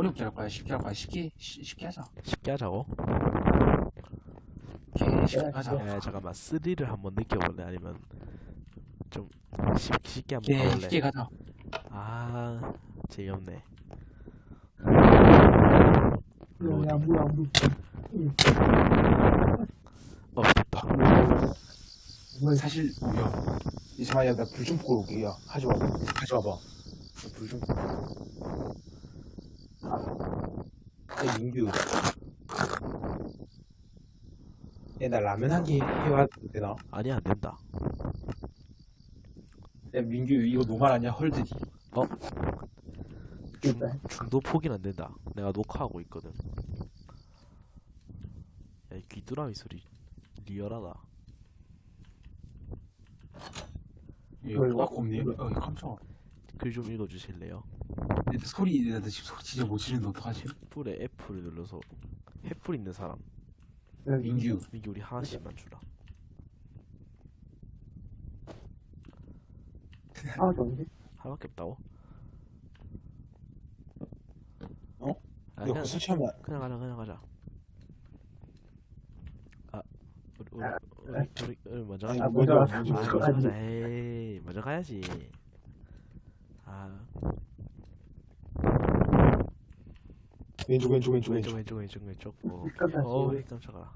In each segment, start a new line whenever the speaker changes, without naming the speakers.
어렵게 할 거야? 쉽게 할 거야? 쉽게 쉬- 쉽게 하자.
쉽게 하자고?
오케이 쉽게 하자.
에 잠깐만 스릴을 한번 느껴볼래? 아니면 좀 쉽, 쉽게 한번
오케이
가볼래?
쉽게 가자.
아 재미없네
뭐야 뭐야 뭐야
어 됐다
사실 야 이상하야 나 불 좀 끄고 올게. 야 가져와봐. 가져와봐. 불 좀. 야 민규. 야나 라면 한개 해와도 되나?
아니 안 된다
야 민규 이거 노말 아니야 헐드디.
진짜
중도 포기는 안 된다 내가 녹화하고 있거든 야 이 귀뚜라미 소리 리얼하다
이거 없네.
왜?
어 깜짝아.
글좀 읽어주실래요?
근데 소리 나 지금 소리 진짜 못 지르는데 어떡하지?
뿔에 F를 눌러서 횃불 있는 사람.
민규.
민기 우리 하나씩만 주라.
하나도 없는데
하나밖에 없다고?
어?
아,
이거
그냥,
술 취하면
그냥 가자 그냥 가자. 아 우리 우리 우리, 우리, 우리 먼저 가자.
아
먼저
먼저
먼저
아,
먼저
먼저
가지.
가자. 에이 먼저 가야지. 아
왼쪽 왼쪽 왼쪽
왼쪽
왼쪽.
왼쪽 왼쪽 왼쪽. 어. 어이 깜짝아.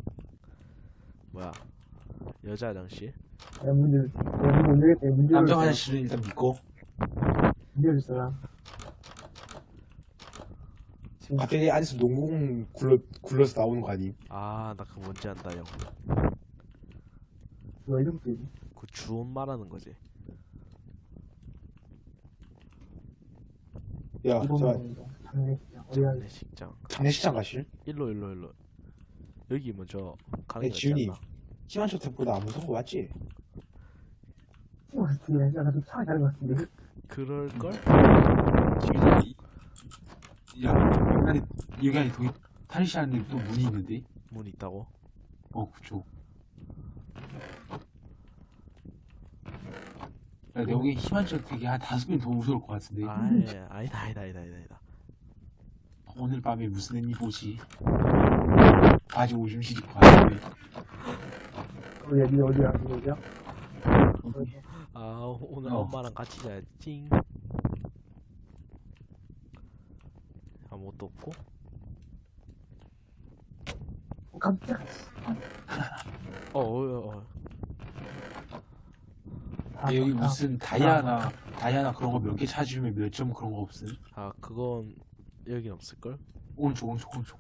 뭐야? 여자 화장실
야 문제 야 문제 열겠다 야, 문제
남자. 화장실은 일단 믿고.
문제 열사람. 지금
갑자기 안에서 농구공 굴러 굴러서 나오는 거 아니?
아나 그거 뭔지 안다 형그
왜 이렇게 되지?
주온 말하는 거지.
야, 자
이번 장례 어디
야내 식장
장례식장 가실?
일로 일로 일로 여기 먼저 가는
네,
게 낫지
지훈이.
않나?
희만쇼 탭보다 안 무서운 거 맞지?
차가 다른 것 같은데
그럴걸?
지훈이 야 여기 안에 동이 안에 또 문이 있는데?
문 있다고?
어 그쪽 야 근데 여기 희만쇼 되게 한 다섯 배더 무서울 것 같은데
아니다 아니다 아니다 아니다 아니다
오늘 밤에 무슨 애니 보지? 아직 오줌 시릴 것 같은데
어디야 니 어디야 니 어디야
아 오늘
어.
엄마랑 같이 자야지. 찡 아무것도 없고?
어, 깜짝.
어 어어. 어,
아,
야, 여기
아,
무슨 다이아나 다이아나 그런 거 몇 개 찾으면 몇 점 그런 거 없음?
아 그건 여긴 없을걸?
오른쪽 오른쪽 오른쪽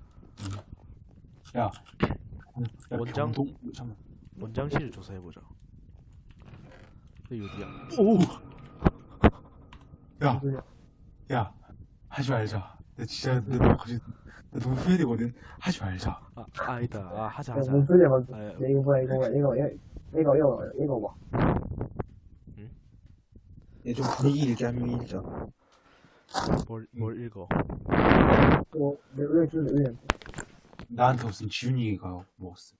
야, 야
원장?
병동 잠깐
원장실을 조사해보자 여기 어디야?
오! 야, 하지 말자. 나 진짜 나 너무 갑자기 나 너무 후회되거든. 하지 말자.
아 아니다 아 하자
야,
하자
뭔 소리야 방금
아,
야 이거 이거 이거 이거 이거 이거 이거 봐
얘좀 분위기 있게 하면 읽자.
뭘, 뭘 읽어?
이거 내 의견 주는데 의견
나한테 무슨 지훈이가 먹었어.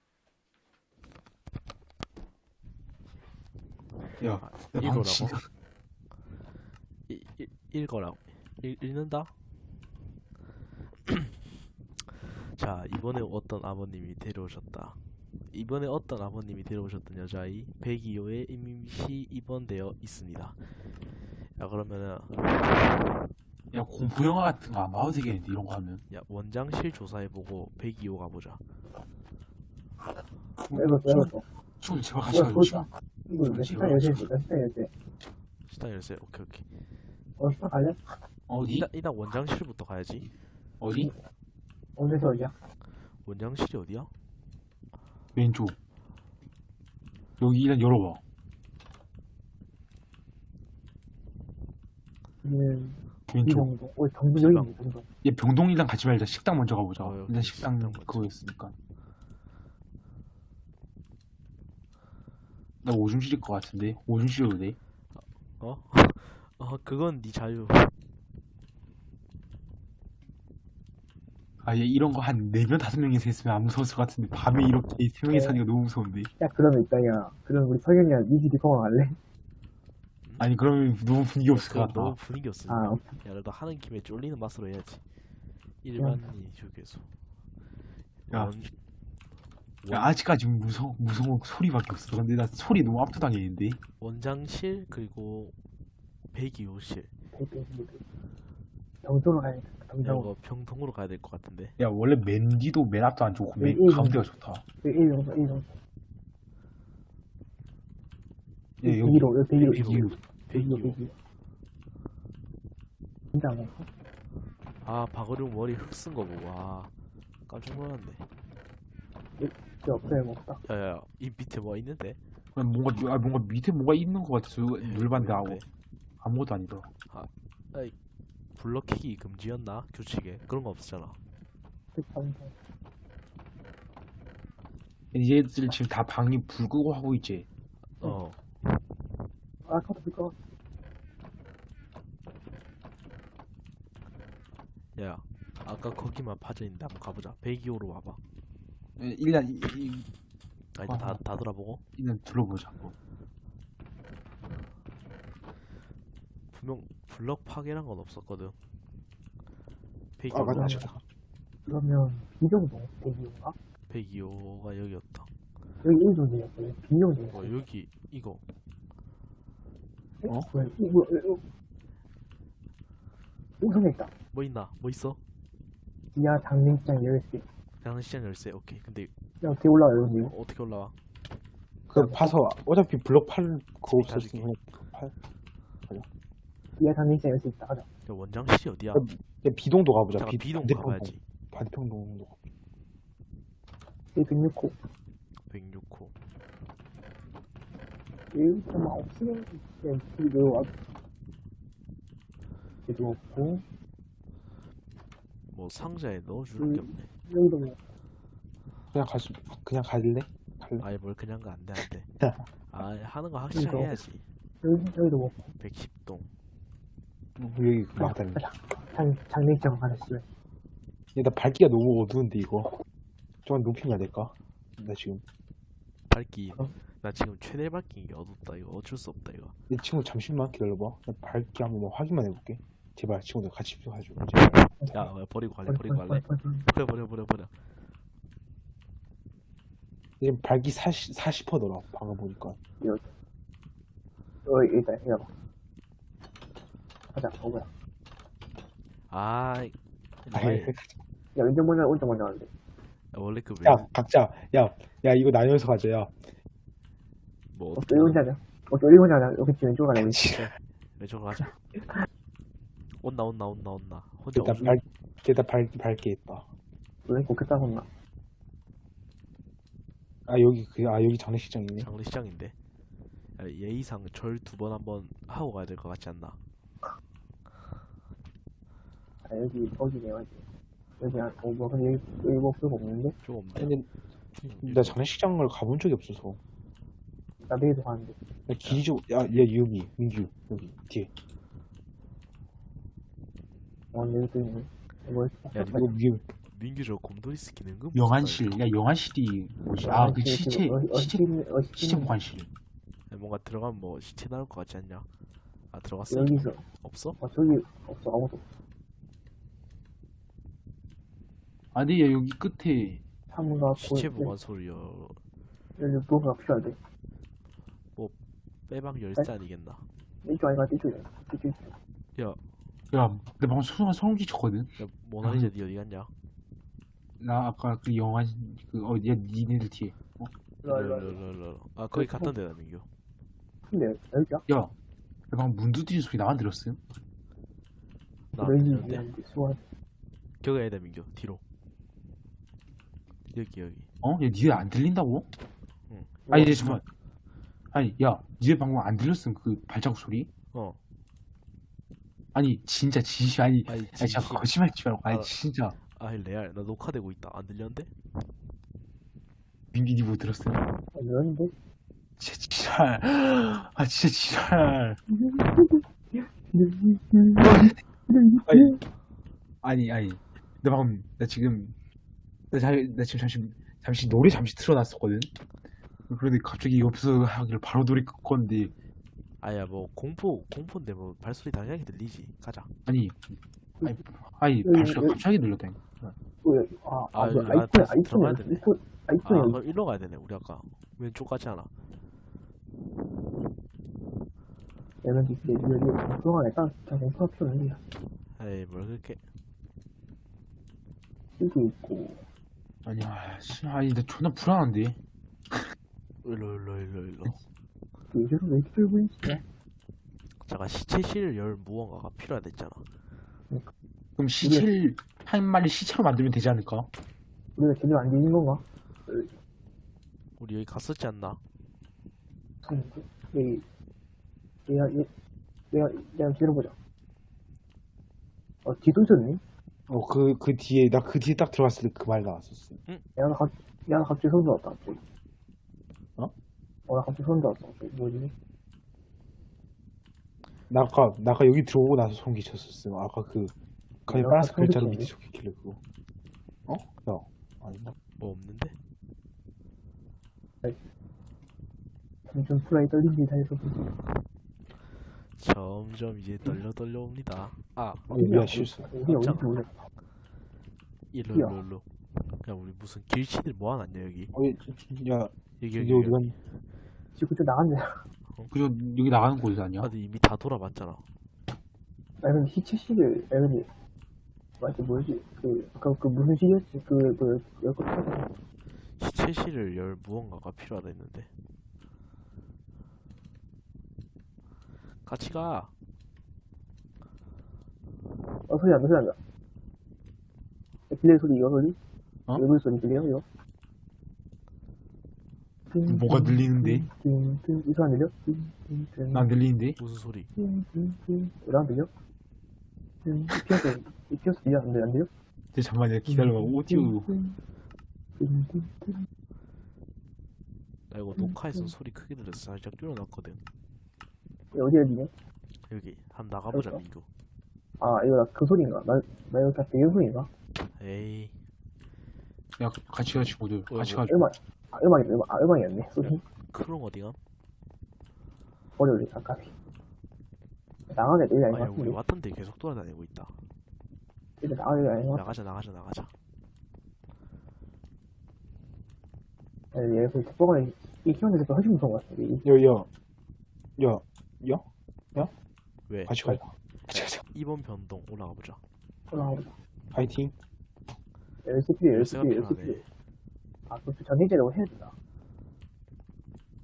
야, 야 방금
이거라고?
진짜
이, 이, 읽어라고. 읽, 읽는다? 자 이번에 어떤 아버님이 데려오셨다. 이번에 어떤 아버님이 데려오셨던 여자아이 102호에 임시 입원되어 있습니다 야 그러면은
야 공포 영화 같은 거 안 봐도 되겠는데 이런 거 하면.
야 원장실 조사해보고 102호 가보자
이거 이거
좀 제발 같이
이거
가자.
그거
좀.
이거 내 식당 열쇠 있어 내 식당 열쇠
식당 열쇠 오케이 오케이
어 식당 갈래?
어디?
일단, 일단 원장실부터 가야지
어디?
어디서 어디야?
원장실이 어디야?
왼쪽. 여기 일단 열어봐.
이정도 어 있네 정도
얘 병동이랑 같이 말자. 식당 먼저 가보자.
어,
일단 식당
식당 먼저.
그거였으니까. 나 오줌 지릴 것 같은데. 오줌 지려도 돼?
어? 어 그건 네 자유
아, 얘 이런 거 한 4명, 5명이서 했으면 안 무서웠을 것 같은데, 밤에 이렇게 3명이서 하니까 너무 무서운데.
야 그러면 있다 야 그럼 우리 석영이랑 이지디 공항 갈래?
아니, 그러면 너무 분위기 없을 것
그건
같다.
너무 분위기 없어
아
야, 너 하는 김에 쫄리는 맛으로 해야지. 일반인 휴게소.
야.
원,
야, 아직까지 무성 무성 소리밖에 없어. 근데 나 소리 너무 압도당했는데.
원장실 그리고 배기호실.
정도로 가야겠다. 정도로.
이거 병동으로 가야 될 것 같은데.
야 원래 맨 뒤도 맨 앞도 안 좋고 맨. 가운데가 좋다.
여기 1 정도, 1 정도.
야, 여기
1기로, 여기 1기로.
배 기로.
1기로,
배기호.
1기로. 진짜 안 먹어?
아 박어룡 머리 흙 쓴 거 보고 와 깜짝 놀랐네.
진짜 없어요, 먹다.
야야 이 밑에 뭐 있는데?
뭔가 아, 뭔가 밑에 뭐가 있는 것 같아서 물반대 하고. 아무것도 아니더라.
블럭키기 금지였나 규칙에 그런 거 없었잖아.
얘들 지금 다 방이 불 끄고 하고 있지.
어.
아, 카드 빌까?
야 아까 거기만 파져 있는데 한번 가보자. 배기호로 와봐.
일단 이, 이,
아 이제 다, 다 돌아보고
일단 둘러보자. 뭐.
분명 블럭 파괴란 건 없었거든.
아,
배기호
맞아.
그러면 B 정도? 대기인가?
배기호가 여기였다.
여기 1 정도였어요. B 정도.
어 여기 이거
어? 왜? 이거, 이거. 우승 있다.
뭐 있나? 뭐 있어?
지하 장례식장 열쇠.
장시장 열쇠 오케이. 근데
야, 어떻게 올라와요, 여기?
어, 어떻게 올라와?
그 파서 어차피 블럭 팔 그거
집에 가줄게.
없었으면 그냥 팔.
지하 장례식장 열쇠 있다. 가자.
야 원장실이 어디야?
야, 비동도 가보자.
잠깐 비동
반대편동.
가봐야지.
반대편동도. 가보자.
여기 106호.
106호.
여기서 막 없으면, 그냥 이거 와. 여기도 없고,
뭐 상자에 넣어주는 게
음.
없네.
여기도 뭐,
그냥 갈 수, 그냥 갈래? 갈래?
아예 뭘 그냥 가 안 돼 안돼. 아 하는 거 확실하게
이거.
해야지.
여기, 여기도 뭐,
110동.
여기 막다니.
장, 장례식장 가자, 씨발.
야, 나 밝기가 너무 어두운데 이거. 좀만 높이면 안 될까? 나 지금
밝기.
어?
나 지금 최대 밝기 이게 어둡다 이거 어쩔 수 없다 이거.
이 친구 잠시만 기다려봐. 나 밝기 한번 확인만 해볼게. 제발 친구들 같이 해줘. 제발.
야 야, 버리고 갈래 버리고 갈래. 버려 버려 버려 버려.
지금 밝기 40, 40%더라. 방금 보니까.
어, 일단, 해봐. 가자, 어, 뭐야.
아
아이,
나의-
야, 왼쪽 먼저, 오른쪽 먼저 가는데.
원래 그
야,
왼,
각자. 야, 야, 이거 나뉘어서 가자, 야.
뭐
어,
어떻게
또 이거 혼자 하자. 어, 또 이거 혼자 하자. 여기 지금 왼쪽 가자, 우리.
왼쪽으로 가자. 온나 온나 온나 온나. 혼자
일단
없-
밝, 일단 밝, 밝게 있다.
왜 그렇게 싸웠나?
아, 여기, 그, 아, 여기 장례식장이네.
장례식장인데. 야, 예의상 절 두 번 한번 하고 가야 될 것 같지 않나?
아, 여기, 거기네, 여기. 여기, 한, 어, 뭐, 근데 여기, 여기 뭐, 별거 없는데?
좀 없네.
근데 나 장례식장을 가본 적이 없어서.
나 내일도 가는데.
야, 길이 좀, 야, 얘 여기, 민규. 여기, 뒤에.
어, 여기 또 있네. 뭐,
야,
이거 위에,
민규 저 곰돌이 스킨 은근
영안실. 야 영안실이 뭐지? 아 그 시체
어, 어,
시체
어,
시체 보관실.
야, 뭔가 들어가면 뭐 시체 나올 것 같지 않냐? 아 들어갔어?
여기서.
없어?
어, 저기, 없어, 아무도.
아니 야 여기 끝에
시체 보관 소리요.
여기 뭐가 필요하대.
빼방 열쇠 아니겠나?
이쪽 아이가 이쪽이야. 이쪽, 이쪽.
야,
야 내 방금 순간 소름 끼쳤거든.
야 모나리자 니 어디 갔냐?
나 아까 그 영안 그 어디야 니네들 뒤에. 어?
일로 와, 일로 와.
럴럴럴럴. 아 거기 갔던 데다 민규.
근데, 여기야?
야, 야 방금 문 두드리는 소리 나만 들었음?
나
여기,
들렸는데.
여기, 수원.
거기 아니다 민규. 뒤로. 여기 여기.
어? 야 니네 안 들린다고?
응.
아니 이제 잠깐. 아니 야 니네 방금 안 들렸음 그 발자국 소리?
어.
아니 진짜 진심 아니
아니
아니 진짜
진심.
거짓말 치지 말고 아니
아.
진짜
아이 레알 나 녹화되고 있다. 안 들렸는데?
민기 니뭐?
아, 이러는데?
진짜 지랄 아 진짜 지랄 아니 아니 나 방금 나 지금 나, 자, 나 지금 잠시 잠시 노래 잠시 틀어놨었거든 그런데 갑자기 옆에서 하기를 바로 끄 건데.
아야 뭐 공포 공포인데 뭐 발소리 당연히 들리지. 가자.
아니 아니
여기,
발소리가
여기.
갑자기 들렸다
왜, 아,
아,
아, 그
여기
아이폰,
안에
아이폰,
들어가야 되네.
아이폰,
아
아이폰,
그럼 일로 가야 되네 우리 아까. 왼쪽 같지 않아?
얘는 이제 여기 공평하게 딱 그냥 공평 필요 없는데
에이 뭘 그렇게.
쓸고 있고.
아니야 씨 아니 나 존나 불안한데
일로 일로 일로 일로
그 이대로 왜 이렇게 들고 있지?
잠깐 시체실 열 무언가가 필요하다 했잖아
그럼 시체를 한 마리 시체로 만들면 되지 않을까?
우리가 제대로 안 되는 건가?
우리 여기 갔었지 않나
여기 얘가 얘 내가 내가 들어보자 어 뒤도 있었니?
어그 그 뒤에 나 그 뒤에 딱 들어갔을 때 그 말 나왔었어
야, 나, 갑, 야, 나 갑자기 손 들었다, 갑자기.
어?
어, 나 갑자기 손 들었다, 갑자기. 뭐지?
나 아까 나 아까 여기 들어오고 나서 소름 끼쳤었어 아까 그 그냥
야,
빨간색
소름
글자로? 밑에 적혀 있길래 그거 어? 야 아닌가?
뭐 없는데
점점 프라이 떨린지 다 해서.
점점 이제 떨려 떨려 옵니다 아
어 미안 실수
우리 어디
깜짝-
들어오냐?
일로
뛰어.
일로 일로 야 우리 무슨 길치들 모아놨냐 여기
어, 야
여기
여기
여기
어디
여기
간
지금 그쪽 나갔네.
그저 여기 나가는 곳이 아니야?
아 이미 다 돌아봤잖아
아, 근데 시체실을, 아, 근데, 맞지, 뭐지? 그, 아까 그 무슨 시계였지? 그, 그, 여기 타자.
시체실을 열 무언가가 필요하다 했는데 같이 가
어, 소리 난다, 소리 난다. 빌레 소리, 이거 소리?
어?
얼굴 소리 들려요, 이거?
뭐가 들리는데?
띵, 띵, 이 소리 안 들려?
난 들리는데?
무슨 소리.
왜안 들려? 띵, 이피어스, 이피어스 들려? 안 들려? 안?
근데 잠깐만 내가 기다려봐 오디오.
나 이거 녹화해서 소리 크게 들려서 살짝 줄여놨거든
이거 어디 어디냐?
여기 한번 나가보자
그럴까?
민규
아, 이거 나 그 소리인가? 나, 나 이거 다 배경 소리인가?
에이
야 같이 가 친구들 같이 가자
음악, 아, 음악이, 음악, 아, 음악이었네. 소리.
크롱 어디가?
어려울리, 아까비. 나가게 되지
아니 우리
같은데.
왔던데 계속 돌아다니고 있다
이제 나가게 되지 것
나가자 나가자 나가자.
얘, 그, 뒷부분에, 이 키우는 게 훨씬 무서운 것 같은데. 이-
야야야 야?
왜?
같이 가자 같이 가자
2번 변동 올라가 보자
올라가보자.
파이팅
열쇠
열쇠가
열쇠
필요하네.
필요. 아, 그 전기제라고 해야 된다.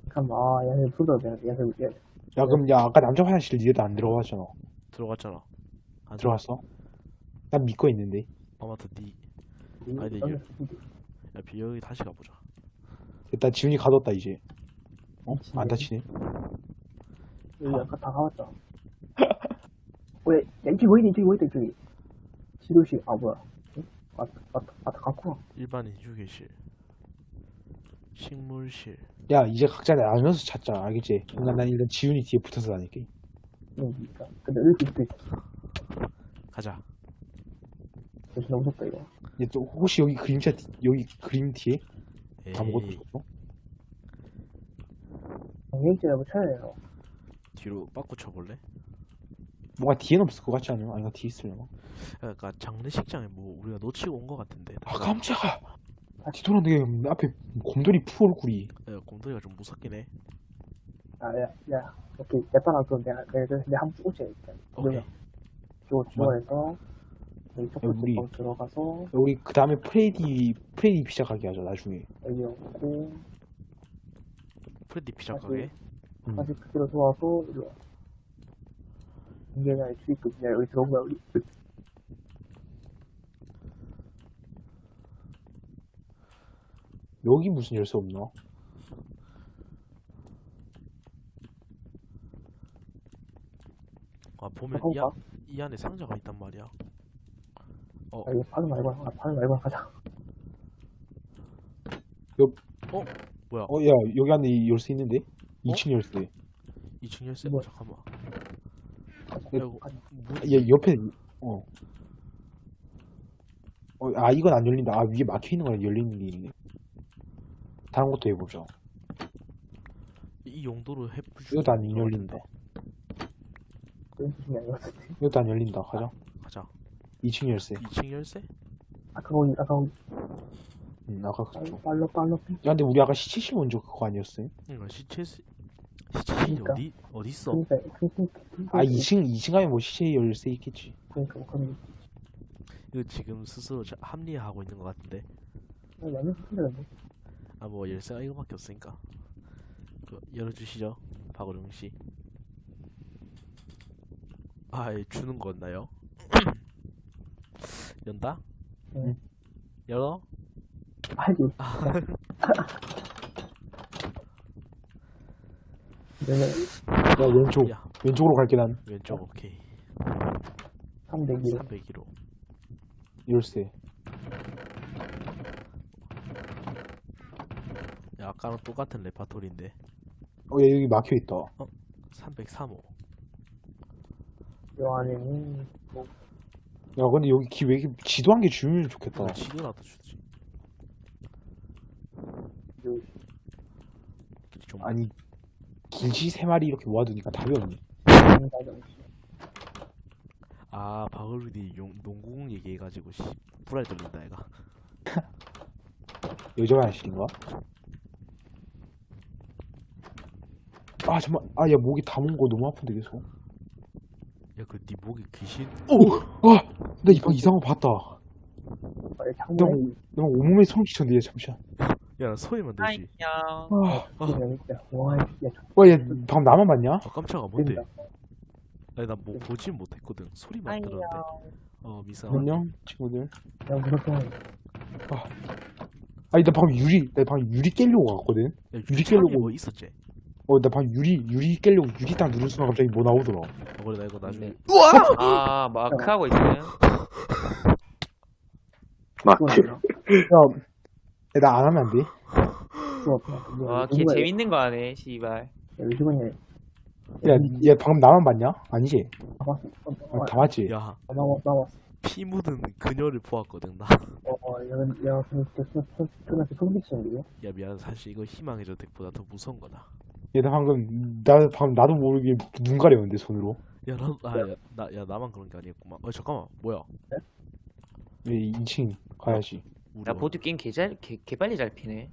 잠깐만, 아, 얘네 불러, 얘네, 얘네, 얘네.
야 그럼 야 아까 남자 화장실 니네도 안 들어갔잖아
들어갔잖아 안
들어갔어? 난 믿고 있는데
아마도 니
이-
아니,
진짜.
야, 비 여기 다시 가보자
일단 지훈이 가뒀다 이제 어? 안 다치네
여기 아까 다 가봤다. 어, 야, 야, 이쪽이 뭐 있네, 이쪽이 뭐 있다, 이쪽이. 지도실, 아, 뭐야. 응? 아, 아, 아, 다 갔구나.
일반인 휴게실 식물실
야 이제 각자 나누면서 찾자 알겠지? 그러니까 난 일단 지훈이 뒤에 붙어서 다닐게
여기 있다. 근데 여기 붙어 있어.
가자
진짜 무섭다, 이거.
얘또 혹시 여기 그림자 뒤- 여기 그림 뒤에
에이
아무것도 없어?
방향제라고 쳐야 돼요.
뒤로 빠꾸 쳐볼래?
뭔가 뒤에는 없을 것 같지 않아? 아니가 뒤에 있으려나?
그러니까 장례식장에 뭐 우리가 놓치고 온거 같은데
아 깜짝아 뒤돌았는데 앞에 곰돌이 푸 얼굴이
야, 곰돌이가 좀 무섭긴 해
아, 야, 야. 오케이. 됐다나, 그럼 내가, 내가, 내가 한번 꽂자, 일단.
오케이
저 중간에서, 여기 첫 번째
우리-
방 들어가서,
우리 그 다음에 프레디 프레디 피자 가게 하자 나중에
여기 오고,
프레디 피자
다시-
가게
음.
다시 그대로 돌아와서, 이리 와. 이게 아니라 출입구, 그냥 여기 들어온 거야, 우리.
여기 무슨 열쇠 없나?
아 보면 이,
잠깐만.
안- 이 안에 상자가 있단 말이야 어
아, 이거 파는 말고, 아, 파는 말고 가자.
뭐야
어 야 여기 안에 열쇠 있는데? 2층 열쇠
2층 열쇠
뭐야?
잠깐만
가자.
야, 이거
얘 옆에 어. 어, 아 이건 안 열린다. 아 위에 막혀 있는 거랑 열리는 게 있네. 다른 것도 해보자.
이 용도로 해
이것도 안 열린다.
것.
이것도 안 열린다. 가자.
가자
2층 열쇠.
2층 열쇠?
아까 거기, 아까 거기,
응, 아까 그쪽.
빨로, 빨로.
야, 근데 우리 아까 시체실 먼저 그거 아니었어요?
응 시체 시체실이
그러니까.
어디 어디 있어?
그니까, 그니까,
아, 2층, 2층 가면 뭐 시체 열쇠 있겠지.
그니까, 그럼,
이거 지금 스스로 자- 합리화하고 있는 것 같은데
양면 시키는데.
아 뭐 열쇠가 이거밖에 없으니까 그 열어주시죠 박우령 씨. 아 예, 주는 거였나요? 연다?
응.
열어?
아이고. 네네,
야, 왼쪽.
야
왼쪽으로 갈게, 난.
왼쪽 오케이
300일.
301호
열쇠.
야 아까랑 똑같은 레파토리인데
어, 야, 여기 막혀 있다.
303호
요 안에는,
야, 근데 여기 기 왜 이렇게 지도 한 개 주면 좋겠다.
어, 지도라도 주지
요,
좀
아니, 길지 세 마리 이렇게 모아두니까 답이 없네.
아용 농구공 얘기해가지고 씨 불알 돌린다 얘가
여자가 하시는가? 아, 정말. 아, 야, 목이 다먼거 너무 아픈데, 계속.
야그 네 목에 귀신
오! 아! 나 이방 이상한 거 봤다.
빨리 창문에,
나 온몸에 소름 끼쳤는데, 얘 잠시만.
야 소리만 들지
아,
그냥 진짜, 와, 야,
와, 얘 방금 나만 봤냐?
아 깜짝아 뭔데
된다.
아니 나뭐 보진 못했거든 소리만 들었는데 어 미사
안녕, 친구들.
야, 무섭게 하네.
아니, 나 방금 유리, 나 방금 유리 깨려고 갔거든?
야
유리
유리창에
깨려고.
뭐 있었지?
어, 나 방금 유리, 유리 깨려고 유리 딱 누른 순간 갑자기 뭐 나오더라.
아 그래 나 이거 나중에
아, 마크하고 있어요?
마크.
야, 나 안 하면 안 돼?
와, 걔 재밌는 거 하네, 씨발.
요즘은
야, 얘 방금 나만 봤냐? 아니지? 아, 다 봤지?
야피
나왔, 나왔어.
묻은 그녀를 보았거든 나
어, 어, 야, 근데, 야, 근데?
야 미안 사실 이거 희망의 저택보다 더 무서운 거다
얘, 나 방금, 나 방금 나도 모르게 눈 가렸는데, 손으로.
야나 야 나만 그런 게 아니었구만 어 잠깐만 뭐야
얘 2층 가야지.
우리
야, 보드 게임 개, 잘, 개, 개 빨리 잘 피네.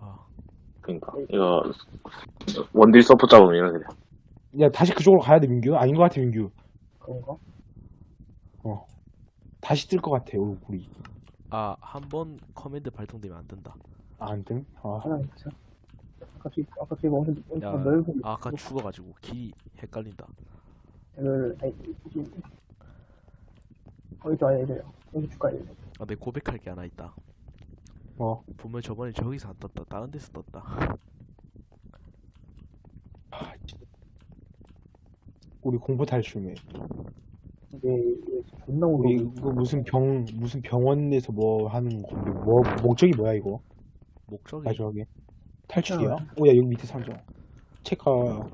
아,
그니까 이거 원딜 서포 잡으면 돼.
야, 다시 그쪽으로 가야 돼, 민규? 아닌 것 같아, 민규.
그런가?
다시 뜰 것 같아, 얼굴이.
아, 한 번 커맨드 발동되면 안 된다.
아, 안 뜸? 아,
하나 있어. 아까 지 아까 지금 엄청,
야,
엄청 넓은
아, 아까 죽어가지고 길이 헷갈린다.
를, 아이, 이, 어디서 와야 돼요? 여기 줄까야 돼.
아, 내 고백할 게 하나 있다.
어.
보면 저번에 저기서 안 떴다. 다른 데서 떴다.
우리 공포 탈출매.
이게, 이게 존나
우리. 이거 무슨 병 무슨 병원에서 뭐 하는 건데 뭐 목적이 뭐야 이거?
목적이
마지막에 탈출이야? 오야 여기 밑에 상점. 책가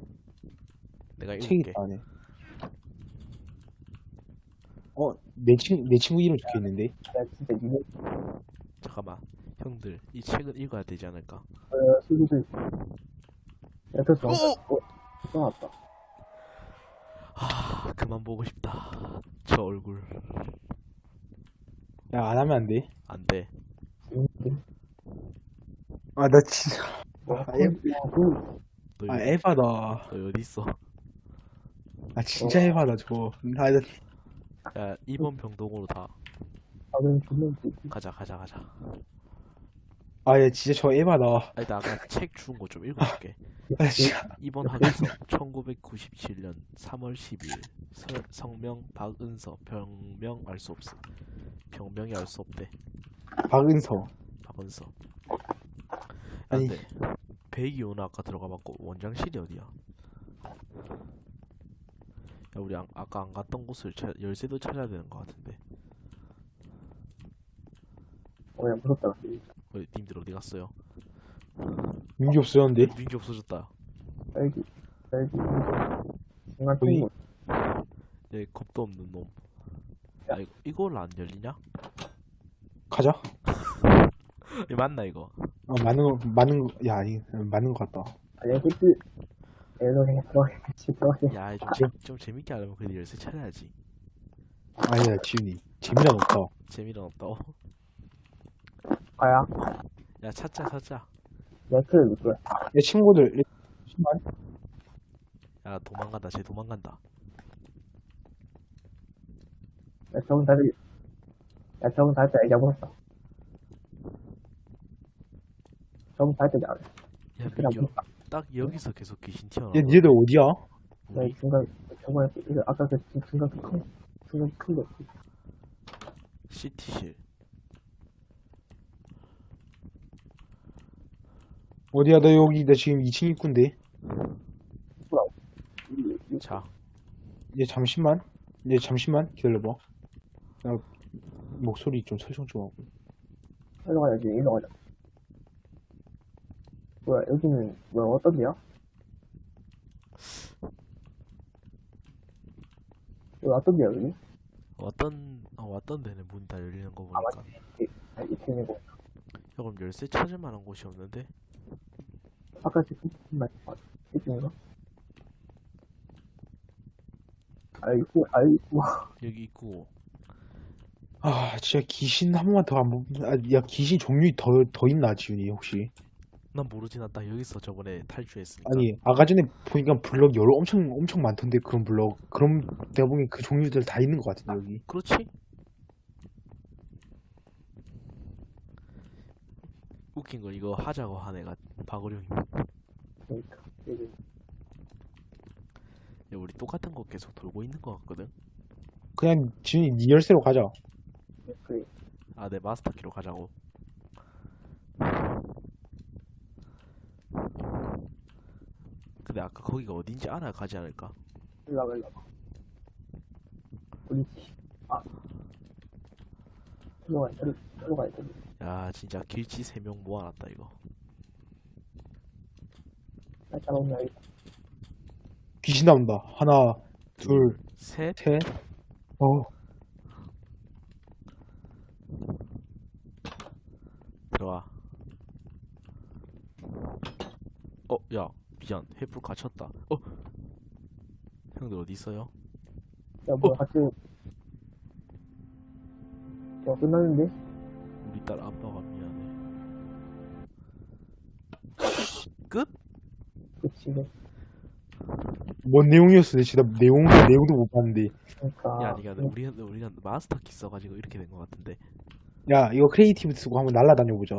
내가
책이
읽을게.
있다 안에. 어 내 친구 내 친구 이름 적혀 있는데.
야, 진짜 이거,
잠깐만. 형들, 이 책은 읽어야 되지 않을까?
어, 수기들. 야, 됐어.
어!
어, 떠났다.
아, 그만 보고 싶다. 저 얼굴.
야 안 하면 안 돼.
안 돼.
아 나 진짜
와,
아,
그, 야, 그,
너,
아
여기,
에바다.
너 어디 있어?
아 진짜 에바다 저거. 나 나-
야, 이번 병동으로 다
아, 그럼 존나 웃기지.
가자, 가자, 가자.
아, 야, 진짜 저 에바다.
아니, 나 아까 책 주운 거 좀 읽어줄게.
아, 진짜.
이번 학기서 1997년 3월 10일 서- 성명 박은서 병명 알 수 없음 병명이 알 수 없대
박은서.
박은서
아니.
안돼 배기 오나 아까 들어가 봤고 원장실이 어디야 야 우리 안- 아까 안 갔던 곳을 찾- 열쇠도 찾아야 되는 것 같은데
어, 야, 무섭다.
어, 님들 어디 갔어요?
민기 없어졌는데.
민기 없어졌다
딸기, 딸기, 중간
어디?
친구.
얘 겁도 없는 놈 야, 이거, 이걸 안 열리냐?
가자.
이거 맞나 이거?
어, 맞는 거, 맞는 거, 야, 아니, 맞는 거 같다.
아, 그냥 들어가, 같이 들어가세요.
야, 좀, 재- 좀 재밌게 하려면 그래도 열쇠 찾아야지.
아니야 지훈이 재미는 없다
재미는 없다고?
가야.
야 찾자 찾자
네트를 누구야?
내 친구들 일- 잠시만.
야 도망간다 쟤 도망간다
야, 적은 다들, 야, 적은 다들 때 잡았어. 다들 때 알아.
야
그냥
민규 딱 여기서 계속 귀신 튀어나와
얘 니들 어디야?
야, 이 중간, 저번에, 이거 아까 그 중- 중간 그 큰, 중간 큰 거.
CT실
어디야 너 여기 나 지금 2층 입구인데
자
얘 잠시만 얘 잠시만 기다려봐 나 목소리 좀 설정 좀 하고
일로 가야지, 일로 가자. 뭐야, 여기는, 뭐야, 어떤 데야? 여기 어떤 데야, 여기?
왔던 어, 왔던 데는 문 다 열리는 거
아,
보니까
아, 이 팀이고.
야 그럼 열쇠 찾을 만한 곳이 없는데?
아까 지금, 말, 아, 이 팀인가? 아이고, 아이고.
여기 있고
아 진짜 귀신 한 번만 더 안 보면 아, 야 귀신 종류 더, 더 있나 지훈이 혹시
난 모르지 난딱 여기서 저번에 탈주했으니까
아니 아까 전에 보니까 블럭 여러 엄청 엄청 많던데 그런 블럭 그럼 내가 보기엔 그 종류들 다 있는 것 같은데 여기
그렇지? 웃긴 거 이거 하자고 한 애가 박어룡이
그러니까. 여기.
야, 우리 똑같은 거 계속 돌고 있는 거 같거든?
그냥 지훈이 니 열쇠로 가자
그래.
아내 마스터 키로 가자고 근데 아까 거기가 어딘지 알아야 가지 않을까?
일로 와봐, 일로 와봐. 우리, 아. 일로 가야, 일로, 일로 가야 돼.
야 진짜 길치 3명 모아놨다 이거
나 잡아오면 알겠다.
귀신 나온다 하나
셋
둘셋어
들어와 어야 미안 횃불 갇혔다 어 형들 어디 있어요?
야, 뭐야, 같이. 야, 끝났는데?
우리 딸 아빠가 미안해 끝?
그치, 네.
뭔 내용이었어 내 진짜 내용 내용도 못 봤는데
그러니까.
야 니가 우리가 우리가 마스터 키 써가지고 이렇게 된거 같은데
야 이거 크리에이티브 쓰고 한번 날라다녀 보자